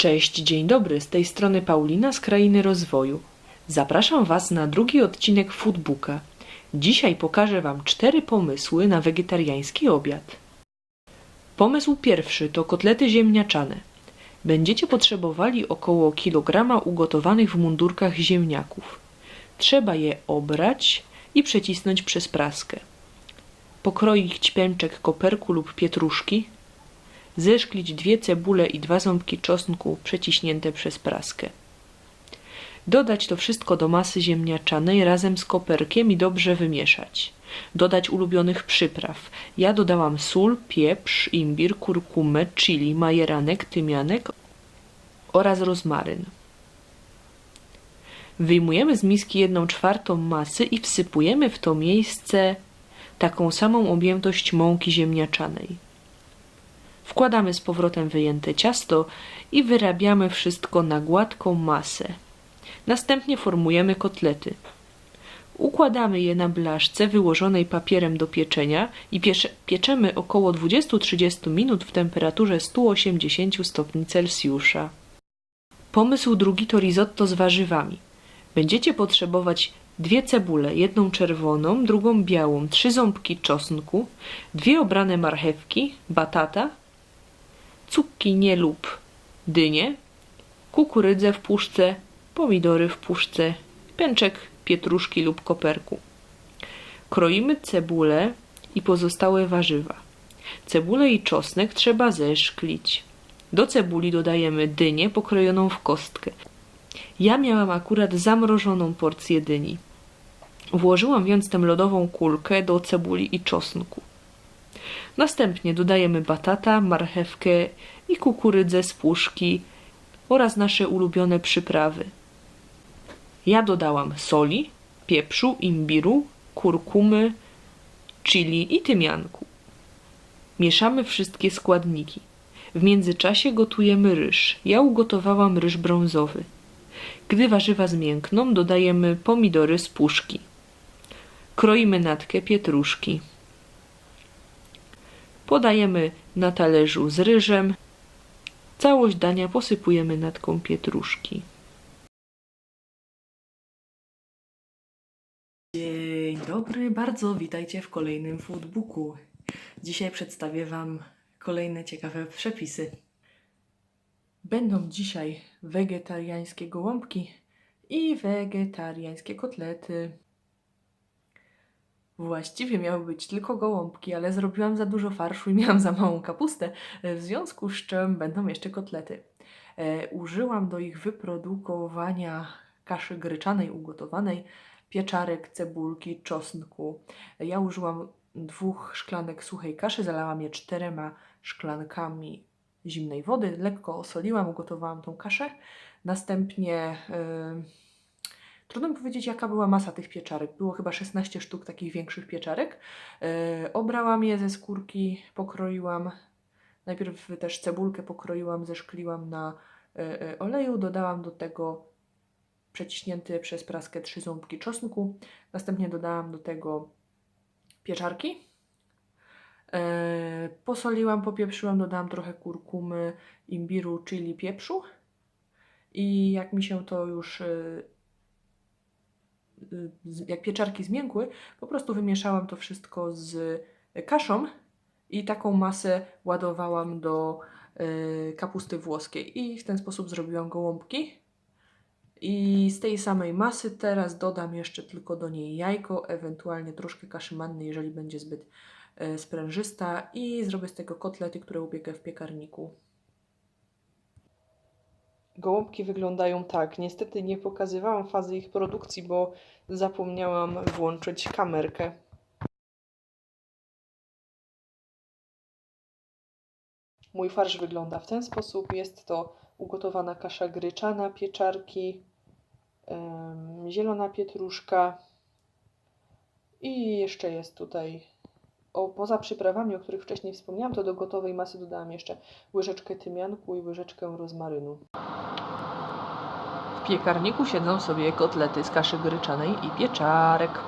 Cześć, dzień dobry, z tej strony Paulina z Krainy Rozwoju. Zapraszam Was na drugi odcinek Foodbooka. Dzisiaj pokażę Wam cztery pomysły na wegetariański obiad. Pomysł pierwszy to kotlety ziemniaczane. Będziecie potrzebowali około kilograma ugotowanych w mundurkach ziemniaków. Trzeba je obrać i przecisnąć przez praskę. Pokroić pęczek koperku lub pietruszki, zeszklić dwie cebule i dwa ząbki czosnku przeciśnięte przez praskę. Dodać to wszystko do masy ziemniaczanej razem z koperkiem i dobrze wymieszać. Dodać ulubionych przypraw. Ja dodałam sól, pieprz, imbir, kurkumę, chili, majeranek, tymianek oraz rozmaryn. Wyjmujemy z miski jedną czwartą masy i wsypujemy w to miejsce taką samą objętość mąki ziemniaczanej. Wkładamy z powrotem wyjęte ciasto i wyrabiamy wszystko na gładką masę. Następnie formujemy kotlety. Układamy je na blaszce wyłożonej papierem do pieczenia i piecze, pieczemy około 20-30 minut w temperaturze 180 stopni Celsjusza. Pomysł drugi to risotto z warzywami. Będziecie potrzebować dwie cebule, jedną czerwoną, drugą białą, trzy ząbki czosnku, dwie obrane marchewki, batata, cukinie lub dynie, kukurydzę w puszce, pomidory w puszce, pęczek pietruszki lub koperku. Kroimy cebulę i pozostałe warzywa. Cebulę i czosnek trzeba zeszklić. Do cebuli dodajemy dynię pokrojoną w kostkę. Ja miałam akurat zamrożoną porcję dyni. Włożyłam więc tę lodową kulkę do cebuli i czosnku. Następnie dodajemy batata, marchewkę i kukurydzę z puszki oraz nasze ulubione przyprawy. Ja dodałam soli, pieprzu, imbiru, kurkumy, chili i tymianku. Mieszamy wszystkie składniki. W międzyczasie gotujemy ryż. Ja ugotowałam ryż brązowy. Gdy warzywa zmiękną, dodajemy pomidory z puszki. Kroimy natkę pietruszki. Podajemy na talerzu z ryżem. Całość dania posypujemy natką pietruszki. Dzień dobry, bardzo witajcie w kolejnym foodbooku. Dzisiaj przedstawię Wam kolejne ciekawe przepisy. Będą dzisiaj wegetariańskie gołąbki i wegetariańskie kotlety. Właściwie miały być tylko gołąbki, ale zrobiłam za dużo farszu i miałam za małą kapustę, w związku z czym będą jeszcze kotlety. E, użyłam do ich wyprodukowania kaszy gryczanej ugotowanej, pieczarek, cebulki, czosnku. Ja użyłam dwóch szklanek suchej kaszy, zalałam je czterema szklankami zimnej wody, lekko osoliłam, ugotowałam tą kaszę. Następnie yy, Trudno mi powiedzieć, jaka była masa tych pieczarek. Było chyba 16 sztuk takich większych pieczarek. Yy, obrałam je ze skórki, pokroiłam. Najpierw też cebulkę pokroiłam, zeszkliłam na yy, oleju. Dodałam do tego przeciśnięty przez praskę trzy ząbki czosnku. Następnie dodałam do tego pieczarki. Yy, posoliłam, popieprzyłam, dodałam trochę kurkumy, imbiru, chili, pieprzu. I jak mi się to już yy, jak pieczarki zmiękły, po prostu wymieszałam to wszystko z kaszą i taką masę ładowałam do y, kapusty włoskiej i w ten sposób zrobiłam gołąbki. I z tej samej masy teraz dodam jeszcze tylko do niej jajko, ewentualnie troszkę kaszy manny, jeżeli będzie zbyt y, sprężysta i zrobię z tego kotlety, które upiekę w piekarniku. Gołąbki wyglądają tak. Niestety nie pokazywałam fazy ich produkcji, bo zapomniałam włączyć kamerkę. Mój farsz wygląda w ten sposób. Jest to ugotowana kasza gryczana, pieczarki, ym, zielona pietruszka i jeszcze jest tutaj o, poza przyprawami, o których wcześniej wspomniałam, to do gotowej masy dodałam jeszcze łyżeczkę tymianku i łyżeczkę rozmarynu. Piekarniku siedzą sobie kotlety z kaszy gryczanej i pieczarek.